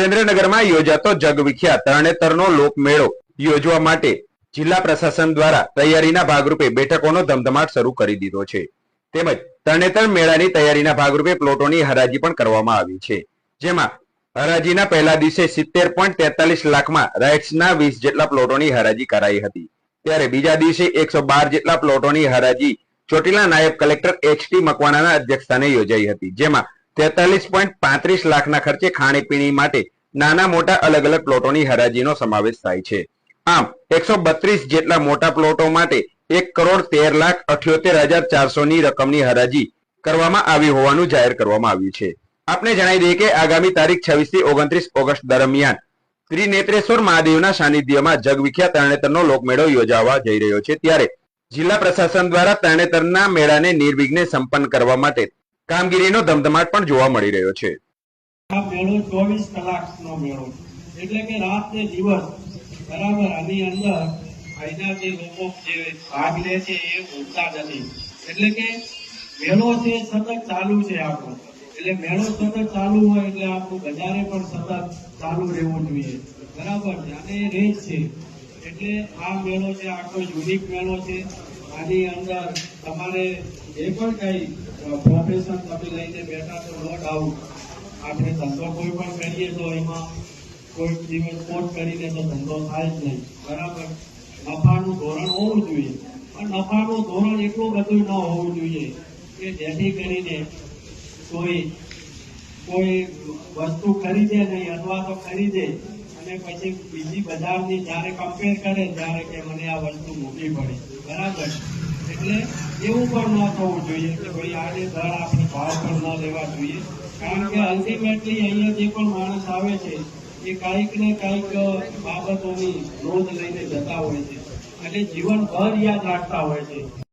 સુરેન્દ્રનગરમાં યોજાતો જગવિખ્યાત તરણેતરનો લોકમેળો યોજવા માટે જિલ્લા પ્રશાસન દ્વારા તૈયારીના ભાગરૂપે બેઠકોનો ધમધમાટ શરૂ કરી દીધો છે. તેમજ તરણેતર મેળાની તૈયારીના ભાગરૂપે પ્લોટોની હરાજી પણ કરવામાં આવી છે. જેમાં હરાજીના પહેલા દિવસે સિત્તેર પોઈન્ટ તેતાલીસ લાખમાં રાઇટ્સના વીસ જેટલા પ્લોટોની હરાજી કરાઈ હતી. ત્યારે બીજા દિવસે એકસો બાર જેટલા પ્લોટોની હરાજી ચોટીલા નાયબ કલેક્ટર એચ ટી મકવાણાના અધ્યક્ષસ્થાને યોજાઈ હતી. જેમાં તેતાલીસ પોઈન્ટ પાંત્રીસ લાખના ખર્ચે ખાણીપીણી માટે નાના મોટા અલગ અલગ પ્લોટોની હરાજીનો સમાવેશ થાય છે. આમ, એકસો બત્રીસ જેટલા મોટા પ્લોટો માટે એક કરોડ તેર લાખ અઠ્યોતેર હજાર ચારસોની રકમની હરાજી કરવામાં આવી હોવાનું જાહેર કરવામાં આવ્યું છે. આપને જણાવી દઈએ કે આગામી તારીખ છવ્વીસથી ઓગણત્રીસ ઓગસ્ટ દરમિયાન ત્રિનેત્રેશ્વર મહાદેવના સાનિધ્યમાં જગવિખ્યાત તરણેતરનો લોકમેળો યોજાવા જઈ રહ્યો છે. ત્યારે જિલ્લા પ્રશાસન દ્વારા તરણેતરના મેળાને નિર્વિઘ્ને સંપન્ન કરવા માટે કામગીરીનો ધમધમાટ પણ જોવા મળી રહ્યો છે. આ મેળો ચોવીસ કલાકનો મેળો એટલે કે રાત ને દિવસ બરાબર આની અંદર અહીંના જે લોકો જે ભાગ લે છે એ ઉઠતા નથી. એટલે કે મેળો છે સતત ચાલુ છે આપણો. એટલે મેળો સતત ચાલુ હોય એટલે આપણું બજારે પણ સતત ચાલુ રહેવું જોઈએ. બરાબર છે. અને રહે છે. એટલે આ મેળો છે, આખો યુનિક મેળો છે. આની અંદર તમારે જે પણ કઈ પ્રોફેશન તમે લઈને બેઠા તો નો ડાઉટ આપણે ધંધો કોઈ પણ કરીએ તો એમાં કોઈ દિવસ ખોટ કરીને તો ધંધો થાય જ નહીં. બરાબર? નફાનું ધોરણ હોવું જોઈએ. પણ નફાનું ધોરણ એટલું બધું ન હોવું જોઈએ કે જેથી કરીને કોઈ કોઈ વસ્તુ ખરીદે નહીં અથવા તો ખરીદે અને પછી બીજી બજારની જ્યારે કમ્પેર કરે ત્યારે કે મને આ વસ્તુ મોટી પડે. બરાબર? એટલે એવું પણ ન થવું જોઈએ કે ભાઈ આને દર આપણે ભાવ પણ ન લેવા જોઈએ. કારણ કે અલ્ટિમેટલી અહીંયા જે પણ માણસ આવે છે, એ કાંઈક ને કાંઈક બાબતોની નોંધ લઈને જતા હોય છે. એટલે જીવનભર યાદ રાખતા હોય છે.